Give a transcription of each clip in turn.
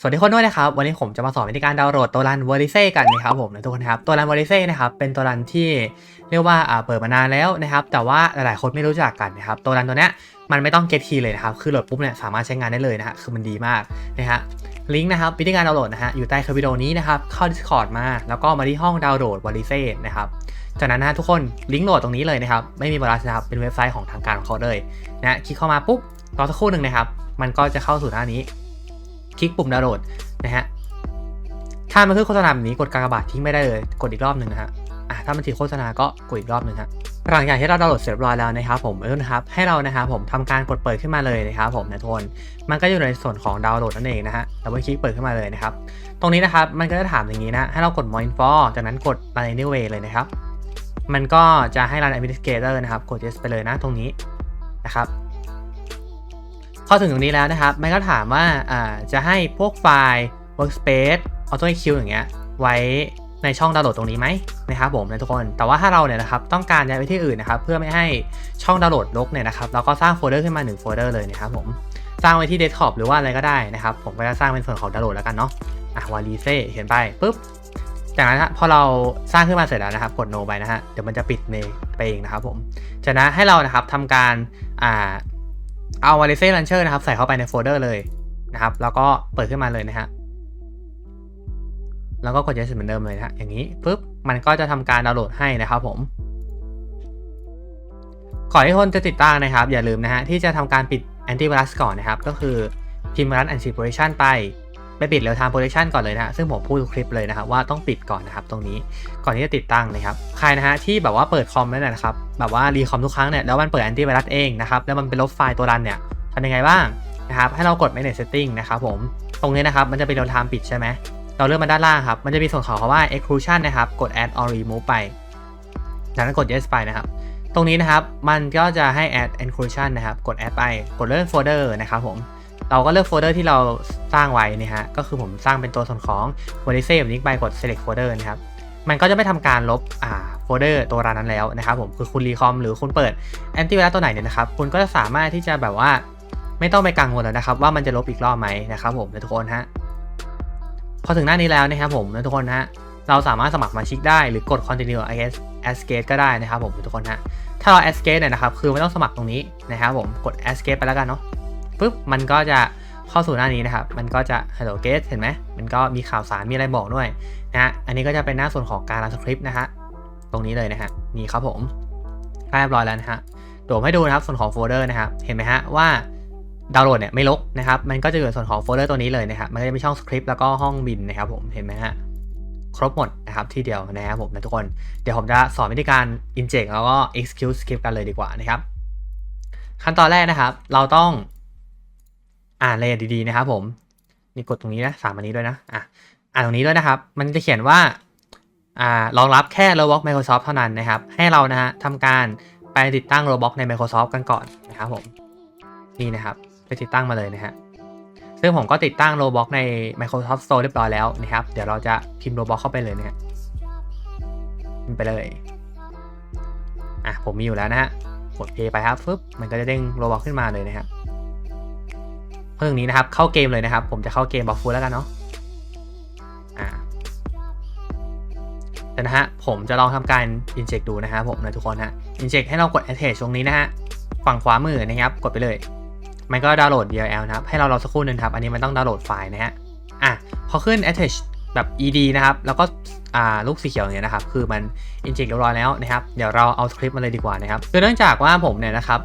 สวัสดีคนด้วยนะครับ วันนี้ผมจะมาสอนวิธีการดาวน์โหลดตัวรัน v e r i c e กันนะครับผมนะทุกคนครับตัวรัน v e r i c e นะครับเป็นตัวรันที่เรียกว่าเปิดมานานแล้วนะครับ แต่ว่าหลายๆคนไม่รู้จักกันนะครับตัวรันตัวเนี้ยมันไม่ต้อง get key เลยนะครับ คือโหลดปุ๊บเนี่ยสามารถใช้งานได้เลยนะฮะคือมันดีมากนะฮะลิงก์นะครับวิธีการดาวน์โหลดนะฮะอยู่ใต้คลิปวิดีโอนี้นะครับเข้า Discord มาแล้วก็มาที่ห้องดาวน์โหลด v e r i c e นะครับจากนั้นนะทุกคนลิงก์โหลดตรงนี้เลยนะครับไม่มีบลัสนะครับเป็นเว็บไซต์ของทางการของเขาเลยนะคลิกเข้ามาปุ๊บรอสักครู่หนึ่งนะครับมันก็จะเข้าสู่หน้านี้ คลิกปุ่มดาวน์โหลดนะฮะถ้ามันขึ้นโฆษณาแบบนี้กดกากบาททิ้งไม่ได้เลยกดอีกรอบหนึ่งนะฮะอะถ้ามันติดโฆษณาก็กดอีกรอบหนึ่งฮะหลังจากที่เราดาวน์โหลดเสร็จเรียบร้อยแล้วนะครับผมเออนะครับให้เรานะครับผมทำการกดเปิดขึ้นมาเลยนะครับผมนะทุกคนมันก็อยู่ในส่วนของดาวน์โหลดนั่นเองนะฮะดับเบิลคลิกเปิดขึ้นมาเลยนะครับตรงนี้นะครับมันก็จะถามอย่างนี้นะให้เรากด more info จากนั้นกด run anyway เลยนะครับมันก็จะให้ run administrator นะครับกด yes ไปเลยนะตรงนี้นะครับ พอถึงตรงนี้แล้วนะครับ มันก็ถามว่าจะให้พวกไฟล์ workspace auto eq อย่างเงี้ย ไว้ในช่องดาวน์โหลดตรงนี้ไหมนะครับผมนะทุกคน แต่ว่าถ้าเราเนี่ยนะครับต้องการย้ายไปที่อื่นนะครับเพื่อไม่ให้ช่องดาวน์โหลดรกเนี่ยนะครับเราก็สร้างโฟลเดอร์ขึ้นมา1โฟลเดอร์เลยนะครับผมสร้างไว้ที่เดสก์ท็อปหรือว่าอะไรก็ได้นะครับผมก็จะสร้างเป็นส่วนของดาวน์โหลดแล้วกันเนาะอะวาลีเซ่เห็นไปปุ๊บจากนั้นพอเราสร้างขึ้นมาเสร็จแล้วนะครับกด no ไปนะฮะเดี๋ยวมันจะปิดเมไปเองนะครับผมจากนั้นให้เรานะครับทำการอ่า เอา v a l i c e Launcher นะครับ ใส่เข้าไปในโฟลเดอร์เลยนะครับ แล้วก็เปิดขึ้นมาเลยนะฮะ แล้วก็กด yes เหมือนเดิมเลยนะฮะอย่างนี้ปุ๊บ มันก็จะทำการดาวน์โหลดให้นะครับผม ก่อนที่คนจะติดตั้งนะครับ อย่าลืมนะฮะที่จะทำการปิด antivirus ก่อนนะครับ ก็คือพิมพ์รัน anti protection ไป ไปปิด real time protection ก่อนเลยนะฮะซึ่งผมพูดทุกคลิปเลยนะครับว่าต้องปิดก่อนนะครับตรงนี้ก่อนที่จะติดตั้งนะครับใครนะฮะที่แบบว่าเปิดคอมแล้วนะครับแบบว่ารีคอมทุกครั้งเนี่ยแล้วมันเปิด antivirus เองนะครับแล้วมันเป็นลบไฟล์ตัวรันเนี่ยทำยังไงบ้างนะครับให้เรากด manage setting นะครับผมตรงนี้นะครับมันจะเป็น real time ปิดใช่ไหมเราเลื่อนมาด้านล่างครับมันจะมีส่วนของคำว่า exclusion นะครับกด add or remove ไปจากนั้นกด yes ไปนะครับตรงนี้นะครับมันก็จะให้ add inclusion นะครับกด add ไปกดเลือกโฟลเดอร์นะครับผม เราก็เลือกโฟลเดอร์ที่เราสร้างไว้นะฮะก็คือผมสร้างเป็นตัวส่วนของ v e r i c e แบบนี้ไปกด select folder นะครับมันก็จะไม่ทำการลบอ่าโฟลเดอร์ตัวรันนั้นแล้วนะครับผมคือคุณรีคอมหรือคุณเปิด antivirus ตัวไหนเนี่ยนะครับคุณก็จะสามารถที่จะแบบว่าไม่ต้องไปกังวลแล้วนะครับ ว่ามันจะลบอีกรอบไหมนะครับผมนะทุกคนฮะพอถึงหน้านี้แล้วนะครับผมนะทุกคนฮะเราสามารถสมัครมาชิกได้หรือกด continue as escape ก็ได้นะครับผมทุกคนฮะถ้าเรา escape เนี่ยนะครับคือไม่ต้องสมัครตรงนี้นะครับผมกด escape ไปแล้วกันเนาะ ปุ๊บมันก็จะเข้าสู่หน้านี้นะครับ มันก็จะ hello guest เห็นไหมมันก็มีข่าวสารมีอะไรบอกด้วยนะฮะอันนี้ก็จะเป็นหน้าส่วนของการรันสคริปต์นะฮะตรงนี้เลยนะฮะนี่ครับผมได้เรียบร้อยแล้วนะฮะเดี๋ยวผมให้ดูนะครับส่วนของโฟลเดอร์นะครับเห็นไหมฮะว่าดาวน์โหลดเนี่ยไม่ลกนะครับมันก็จะอยู่ในส่วนของโฟลเดอร์ตัวนี้เลยนะครับมันก็จะมีช่องสคริปต์แล้วก็ห้องบินนะครับผมเห็นไหมฮะครบหมดนะครับที่เดียวนะครับผมนะทุกคนเดี๋ยวผมจะสอนวิธีการ inject แล้วก็ execute script กันเลยดีกว่านะครับ ขั้นตอนแรกนะครับ เราต้อง อ่านรายละเอียดดีๆนะครับผมนี่กดตรงนี้นะสามอันนี้ด้วยนะอะอ่านตรงนี้ด้วยนะครับ มันจะเขียนว่าอ่ารองรับแค่ Roblox Microsoft เท่านั้นนะครับ ให้เรานะฮะทำการไปติดตั้ง Roblox ใน Microsoft กันก่อนนะครับผมนี่นะครับไปติดตั้งมาเลยนะฮะซึ่งผมก็ติดตั้ง Roblox ใน Microsoft Store เรียบร้อยแล้วนะครับ เดี๋ยวเราจะพิมพ์ Roblox เข้าไปเลยนะฮะพิมพ์ไปเลย อะผมมีอยู่แล้วนะฮะ กด play ไปครับฟึบมันก็จะเด้ง Roblox ขึ้นมาเลยนะครับ เพิ่งนี้นะครับ เข้าเกมเลยนะครับ ผมจะเข้าเกมบอกฟูแล้วกันเนาะอ่าแต่นะฮะผมจะลองทำการอินเจกดูนะครับผมนะทุกคนฮะอินเจกให้เรากด attach ตรงนี้นะฮะฝั่งขวามือนะครับ กดไปเลย มันก็ดาวน์โหลด DLL นะครับ ให้เรารอสักครู่นึงครับ อันนี้มันต้องดาวน์โหลดไฟล์นะฮะอะพอขึ้น attach แบบ ed นะครับ แล้วก็ลูกสีเขียวเงี้ยนะครับ คือมัน inject เรียบร้อยแล้วนะครับ เดี๋ยวเราเอาสคริปต์มาเลยดีกว่านะครับคือเนื่องจากว่าผมเนี่ยนะครับ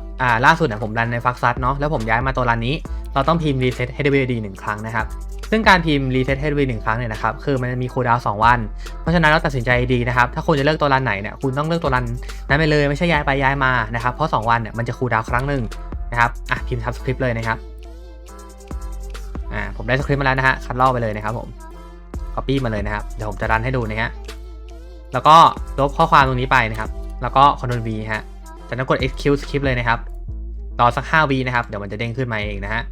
ล่าสุดเนี่ยผมรันในฟักซัสเนาะ แล้วผมย้ายมาตัวรันนี้ เราต้องพิมพ์ reset HWD หนึ่งครั้งนะครับ ซึ่งการพิมพ์ reset HWD หนึ่งครั้งเนี่ยนะครับ คือมันจะมีคูลดาวน์สองวัน เพราะฉะนั้นเราตัดสินใจดีนะครับ ถ้าคุณจะเลือกตัวรันไหนเนี่ยคุณต้องเลือกตัวรันนั้นไปเลย ไม่ใช่ย้ายไปย้ายมา นะครับ เพราะ 2 วันเนี่ยมันจะคูลดาวน์ครั้งหนึ่งนะครับ อะพิมพ์ทับสคริปต์เลยนะครับ อ่า ผมได้สคริปต์มาแล้วนะฮะ คัดลอกไปเลยนะครับผม copy มาเลยนะครับเดี๋ยวผมจะรันให้ดูนะฮะแล้วก็ลบข้อความตรงนี้ไปนะครับ แล้วก็ Ctrl V ฮะจากนั้นกด execute script เลยนะครับรอสัก5วินะครับเดี๋ยวมันจะเด้งขึ้นมาเองนะฮะ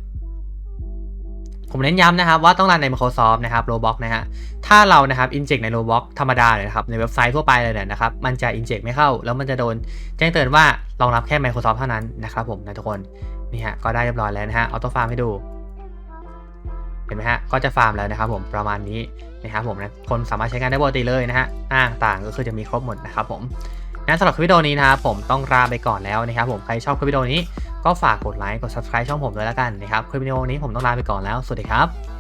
ผมเน้นย้ำนะครับว่าต้องรันใน Microsoft นะครับ Roblox นะฮะ ถ้าเรานะครับ inject ใน Roblox ธรรมดาเลยนะครับ ในเว็บไซต์ทั่วไปเลยเนี่ยนะครับ มันจะ inject ไม่เข้า แล้วมันจะโดนแจ้งเตือนว่ารองรับแค่ Microsoft เท่านั้นนะครับผมนะทุกคน นี่ฮะ ก็ได้เรียบร้อยแล้วนะฮะ ออโต้ฟาร์มให้ดู ห็นไหมฮะก็จะฟาร์มแล้วนะครับผมประมาณนี้นะครับผมนะคนสามารถใช้งานได้ปกติเลยนะฮะอ้าต่างก็คือจะมีครบหมดนะครับผมงั้นสำหรับคลิปวิดีโอนี้นะครับผมต้องลาไปก่อนแล้วนะครับผมใครชอบคลิปวิดีโอนี้ก็ฝากกดไลค์กด subscribe ช่องผมด้วยแล้วกันนะครับคลิปวิดีโอนี้ผมต้องลาไปก่อนแล้วสวัสดีครับ